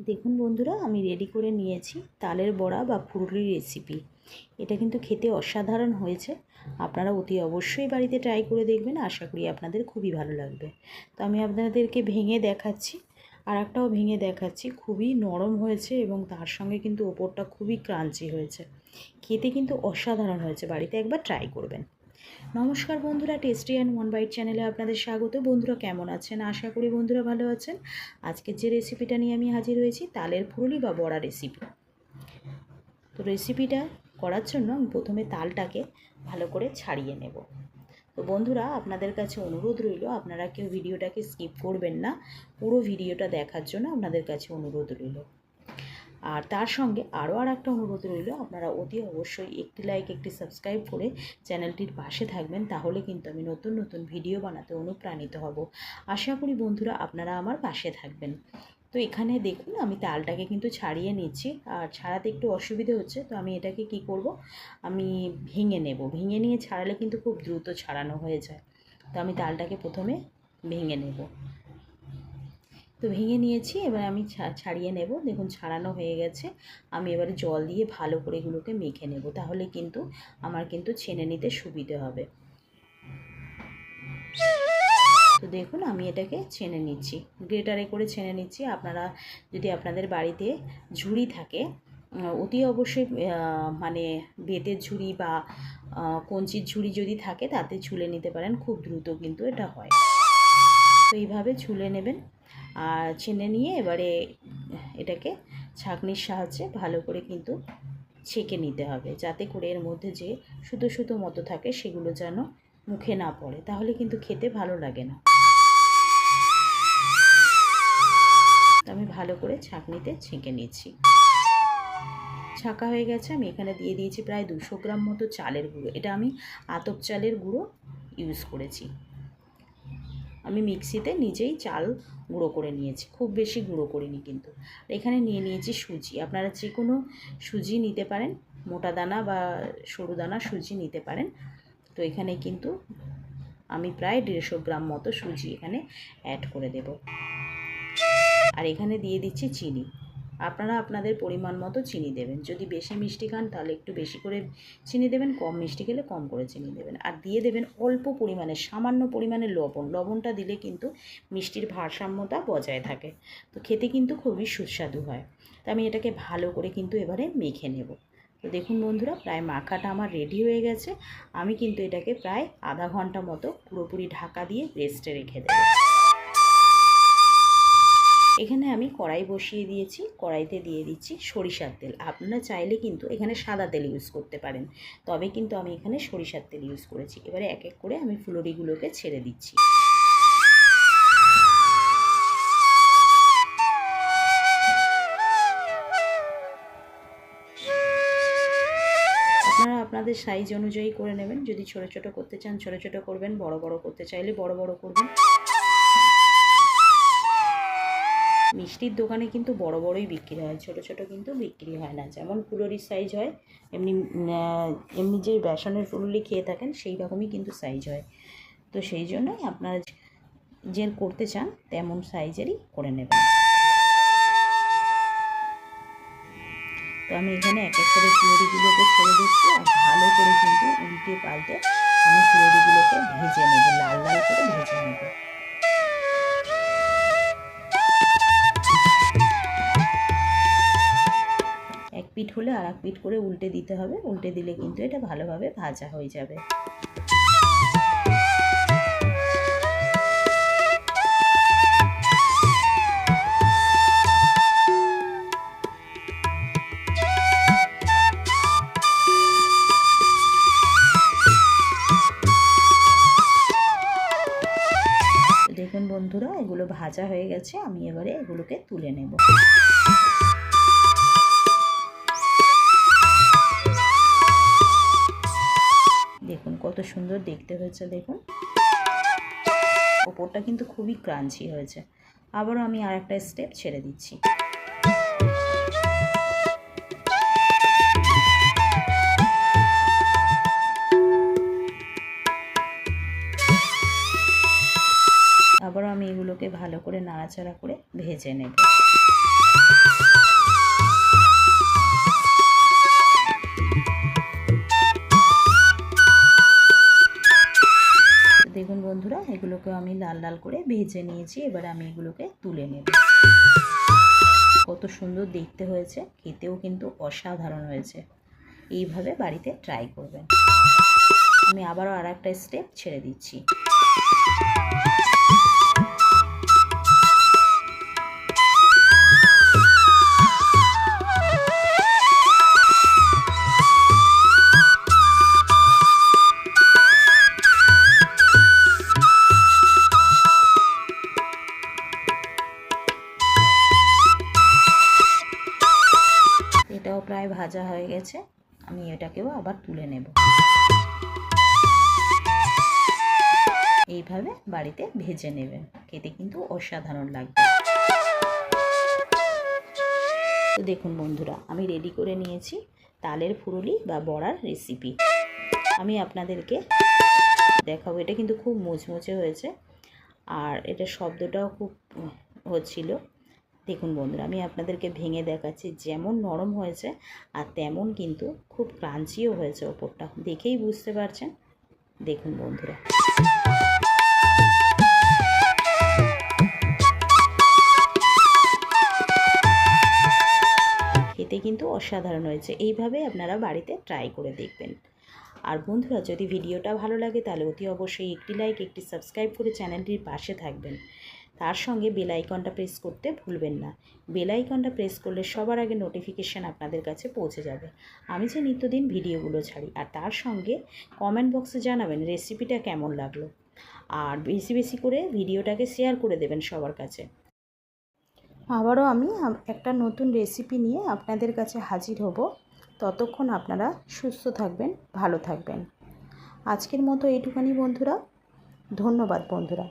দেখুন বন্ধুরা, আমি রেডি করে নিয়েছি তালের বড়া বা ফুরুলির রেসিপি এটা কিন্তু খেতে অসাধারণ হয়েছে। আপনারা অতি অবশ্যই বাড়িতে ট্রাই করে দেখবেন, আশা করি আপনাদের খুবই ভালো লাগবে। তো আমি আপনাদেরকে ভেঙে দেখাচ্ছি। আর একটাও ভেঙে দেখাচ্ছি। খুবই নরম হয়েছে এবং তার সঙ্গে কিন্তু ওপরটা খুবই ক্রাঞ্চি হয়েছে। খেতে কিন্তু অসাধারণ হয়েছে, বাড়িতে একবার ট্রাই করবেন। নমস্কার বন্ধুরা টেস্টি অ্যান্ড ওয়ান বাইট চ্যানেলে আপনাদের স্বাগত। বন্ধুরা, কেমন আছেন? আশা করি বন্ধুরা ভালো আছেন। আজকের যে রেসিপিটা নিয়ে আমি হাজির হয়েছি, তালের ফুরুলি বা বড়া রেসিপি তো রেসিপিটা করার জন্য আমি প্রথমে তালটাকে ভালো করে ছাড়িয়ে নেব। তো বন্ধুরা, আপনাদের কাছে অনুরোধ রইল, আপনারা কেউ ভিডিওটাকে স্কিপ করবেন না। পুরো ভিডিওটা দেখার জন্য আপনাদের কাছে অনুরোধ রইল। আর তার সঙ্গে আরও আর একটা অনুরোধ রইল, আপনারা অতি অবশ্যই একটি লাইক একটি সাবস্ক্রাইব করে চ্যানেলটির পাশে থাকবেন, তাহলে কিন্তু আমি নতুন নতুন ভিডিও বানাতে অনুপ্রাণিত হব। আশা করি বন্ধুরা আপনারা আমার পাশে থাকবেন। তো এখানে দেখুন, আমি তালটাকে কিন্তু ছাড়িয়ে নিচ্ছি, আর ছাড়াতে একটু অসুবিধে হচ্ছে, তো আমি এটাকে কি করব? আমি ভেঙে নেব। ভেঙে নিয়ে ছাড়ালে কিন্তু খুব দ্রুত ছাড়ানো হয়ে যায়। তো আমি তালটাকে প্রথমে ভেঙে নেব। তো ভেঙে নিয়েছি, এবার আমি ছাড়িয়ে নেব। দেখুন ছাড়ানো হয়ে গেছে। আমি এবারে জল দিয়ে ভালো করে এগুলোকে মেখে নেব। তাহলে কিন্তু আমার কিন্তু ছেনে নিতে সুবিধে হবে। তো দেখুন আমি এটাকে ছেনে নিচ্ছি। গ্রেটারে করে ছেনে নিচ্ছি। আপনারা যদি আপনাদের বাড়িতে ঝুড়ি থাকে অতি অবশ্যই মানে বেতের ঝুড়ি বা কঞ্চির ঝুড়ি যদি থাকে, তাতে ছুলে নিতে পারেন। খুব দ্রুত কিন্তু এটা হয়। তো এইভাবে ছুলে নেবেন। আর ছেনে নিয়ে এবারে এটাকে ছাঁকনির সাহায্যে ভালো করে কিন্তু ছেঁকে নিতে হবে। যাতে করে এর মধ্যে যে সুতো সুতো মতো থাকে সেগুলো যেন মুখে না পড়ে। তাহলে কিন্তু খেতে ভালো লাগে না। আমি ভালো করে ছাঁকনিতে ছেঁকে নিচ্ছি। ছাঁকা হয়ে গেছে। আমি এখানে দিয়ে দিয়েছি প্রায় দুশো গ্রাম মতো চালের গুঁড়ো। এটা আমি আতপ চালের গুঁড়ো ইউজ করেছি। আমি মিক্সিতে নিজেই চাল গুঁড়ো করে নিয়েছি। খুব বেশি গুঁড়ো করিনি কিন্তু। এখানে নিয়ে নিয়েছি সুজি। আপনারা যে কোনো সুজি নিতে পারেন, মোটা দানা বা সরু দানা সুজি নিতে পারেন। তো এখানে কিন্তু আমি প্রায় দেড়শো গ্রাম মতো সুজি এখানে অ্যাড করে দেব। আর এখানে দিয়ে দিচ্ছি চিনি। আপনারা আপনাদের পরিমাণ মতো চিনি দেবেন। যদি বেশি মিষ্টি খান, তাহলে একটু বেশি করে চিনি দেবেন, কম মিষ্টি খেলে কম করে চিনি দেবেন। আর দিয়ে দেবেন অল্প পরিমাণে, সামান্য পরিমাণে লবণ। লবণটা দিলে কিন্তু মিষ্টির ভারসাম্যতা বজায় থাকে। তো খেতে কিন্তু খুবই সুস্বাদু হয়। তো আমি এটাকে ভালো করে কিন্তু এবারে মেখে নেব। তো দেখুন বন্ধুরা, প্রায় মাখাটা আমার রেডি হয়ে গেছে। আমি কিন্তু এটাকে প্রায় আধা ঘণ্টা মতো পুরোপুরি ঢাকা দিয়ে রেস্টে রেখে দেবো। এখানে আমি কড়াই বসিয়ে দিয়েছি, কড়াইতে দিয়ে দিচ্ছি সরিষার তেল। আপনারা চাইলে কিন্তু এখানে সাদা তেল ইউজ করতে পারেন। তবে কিন্তু আমি এখানে সরিষার তেল ইউজ করেছি। এবারে এক এক করে আমি ফুলরিগুলোকে ছেড়ে দিচ্ছি। আপনারা আপনাদের সাইজ অনুযায়ী করে নেবেন। যদি ছোট ছোট করতে চান, ছোট ছোট করবেন, বড় বড় করতে চাইলে বড় বড় করবেন। মিষ্টির দোকানে কিন্তু বড় বড়ই বিক্রি হয়, ছোট ছোট কিন্তু বিক্রি হয় না। যেমন ফুলরির সাইজ হয়, এমনি এমনি যে বেসনের ফুলুরি খেয়ে থাকেন, সেই রকমই কিন্তু সাইজ হয়। তো সেই জন্যই আপনারা যে করতে চান, তেমন সাইজেরই করে নেবেন। তো আমি এখানে এক এক করে ফুলরিগুলোকে ছেড়ে দিচ্ছি আর ভালো করে কিন্তু উল্টে পাল্টে আমি ফুলরিগুলোকে ভেজে নেব, লাল লাল করে ভেজে হলে আর এক পিঠ করে উল্টে দিতে হবে। উল্টে দিলে কিন্তু এটা ভালোভাবে ভাজা হয়ে যাবে। দেখুন বন্ধুরা, এগুলো ভাজা হয়ে গেছে। আমি এবারে এগুলোকে তুলে নেব। কত সুন্দর দেখতে হয়েছে, দেখুন। ওপরটা কিন্তু খুবই ক্রাঞ্চি হয়েছে। আবারও আমি আর একটা স্টেপ ছেড়ে দিচ্ছি। আবারও আমি এগুলোকে ভালো করে নাড়াচাড়া করে ভেজে নেব। বড়াগুলোকে আমি লাল লাল করে ভেজে নিয়েছি, এবার আমি এগুলোকে তুলে নেব। কত সুন্দর দেখতে হয়েছে, খেতেও কিন্তু অসাধারণ হয়েছে। এইভাবে বাড়িতে ট্রাই করবেন। আমি আবারও আর একটা স্টেপ ছেড়ে দিচ্ছি। প্রায় ভাজা হয়ে গেছে, আমি এটাকেও আবার তুলে নেব। এইভাবে বাড়িতে ভেজে নেবেন, খেতে কিন্তু অসাধারণ লাগবে। তো দেখুন বন্ধুরা, আমি রেডি করে নিয়েছি তালের ফুরুলি বা বড়ার রেসিপি আমি আপনাদেরকে দেখাবো, এটা কিন্তু খুব মুচমুচে হয়েছে। আর এটা শব্দটাও খুব হচ্ছিল। দেখুন বন্ধুরা, আমি আপনাদেরকে ভেঙে দেখাচ্ছি, যেমন নরম হয়েছে আর তেমন কিন্তু খুব ক্রাঞ্চিও হয়েছে ওপরটা। দেখেই বুঝতে পারছেন? দেখুন বন্ধুরা। খেতে কিন্তু অসাধারণ হয়েছে, এইভাবে আপনারা বাড়িতে ট্রাই করে দেখবেন। আর বন্ধুরা, যদি ভিডিওটা ভালো লাগে তাহলে অতি অবশ্যই একটি লাইক একটি সাবস্ক্রাইব করে চ্যানেলটির পাশে থাকবেন। তার সঙ্গে বেল আইকনটা প্রেস করতে ভুলবেন না। বেল আইকনটা প্রেস করলে সবার আগে নোটিফিকেশান আপনাদের কাছে পৌঁছে যাবে। আমি যে নিত্যদিন ভিডিওগুলো ছাড়ি আর তার সঙ্গে কমেন্ট বক্সে জানাবেন রেসিপিটা কেমন লাগল। আর বেশি বেশি করে ভিডিওটাকে শেয়ার করে দেবেন সবার কাছে। আবারও আমি একটা নতুন রেসিপি নিয়ে আপনাদের কাছে হাজির হব। ততক্ষণ আপনারা সুস্থ থাকবেন, ভালো থাকবেন। আজকের মতো এইটুখানি বন্ধুরা। ধন্যবাদ বন্ধুরা।